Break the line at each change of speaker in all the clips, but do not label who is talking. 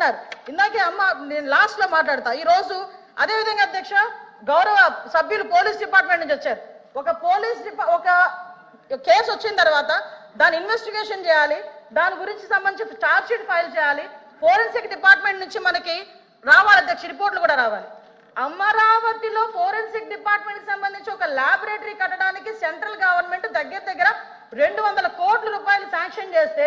Issues ఇందాకే అమ్మ నేను లాస్ట్లో మాట్లాడతా. ఈ రోజు అదే విధంగా అధ్యక్ష గౌరవ సభ్యులు పోలీస్ డిపార్ట్మెంట్ నుంచి వచ్చారు. ఒక పోలీస్ డిపా ఒక కేసు వచ్చిన తర్వాత దాని ఇన్వెస్టిగేషన్ చేయాలి. దాని గురించి సంబంధించి చార్జ్ షీట్ ఫైల్ చేయాలి. ఫోరెన్సిక్ డిపార్ట్మెంట్ నుంచి మనకి రావాలి అధ్యక్ష రిపోర్ట్లు కూడా రావాలి. అమరావతిలో ఫోరెన్సిక్ డిపార్ట్మెంట్కి సంబంధించి ఒక ల్యాబొరేటరీ కట్టడానికి సెంట్రల్ గవర్నమెంట్ దగ్గర దగ్గర రెండు వందల కోట్ల రూపాయలు శాంక్షన్ చేస్తే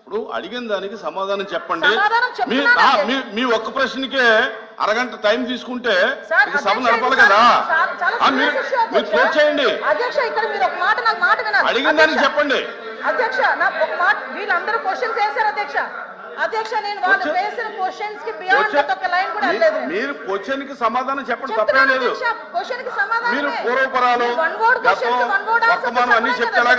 ఇప్పుడు అడిగిన దానికి సమాధానం చెప్పండి. మీ ఒక్క ప్రశ్నకే అరగంట టైం తీసుకుంటే సభ నడపాలి కదా. మీరు. క్లోజ్ చేయండి.
అధ్యక్ష ఇక్కడ మీరు ఒక మాట నాకు మాట వినాలి.
అడిగిన దానికి చెప్పండి.
అధ్యక్ష నాకు ఒక మాట వీళ్ళందరూ క్వశ్చన్స్ వేశారు అధ్యక్ష. అధ్యక్ష నేను వాళ్ళు
Question-
వేసిన క్వశ్చన్స్కి బియాండ్
క్వశ్చన్-
ఒక లైన్ కూడా నేను.
మీరు క్వశ్చన్కి సమాధానం చెప్పండి తప్పేం లేదు.
క్వశ్చన్కి.
మీరు పూర్వపరాలు,
మీరు వన్ వర్డ్ క్వశ్చన్కి
గతం,
వన్ వర్డ్ ఆన్సర్
వర్తమానం అన్నీ
చెప్పలేం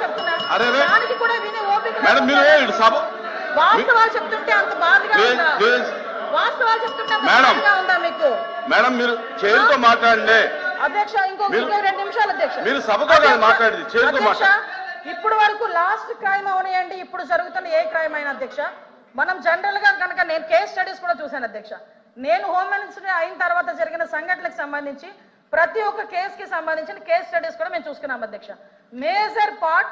అరే మేడం మీరు సభ
వాస్తవాలు చెప్తుంటే అంత బాధగా
ప్లీజ్,
ఉందా?
ప్లీజ్.
వాస్తవాలు చెప్తుంటే అంత
మేడం.
బాధగా ఉందా మీకు?
మేడం మీరు మాట్లాడండి.
అధ్యక్ష ఇంకో రెండు నిమిషాలు అధ్యక్ష.
మీరు సభతో మాట్లాడేది, మాట్లాడండి.
ఇప్పుడు వరకు లాస్ట్ క్రైమ్ అవనియండి ఇప్పుడు జరుగుతున్న ఏ క్రైమ్ అయినా అధ్యక్ష. మనం జనరల్గా కనుక నేను కేస్ స్టడీస్ కూడా చూశాను అధ్యక్ష. నేను హోమ్ మినిస్టర్ అయిన తర్వాత జరిగిన సంఘటనలకు సంబంధించి ప్రతి ఒక్క కేసు కి సంబంధించిన కేస్ స్టడీస్ కూడా మేము చూసుకున్నాం అధ్యక్ష. Major part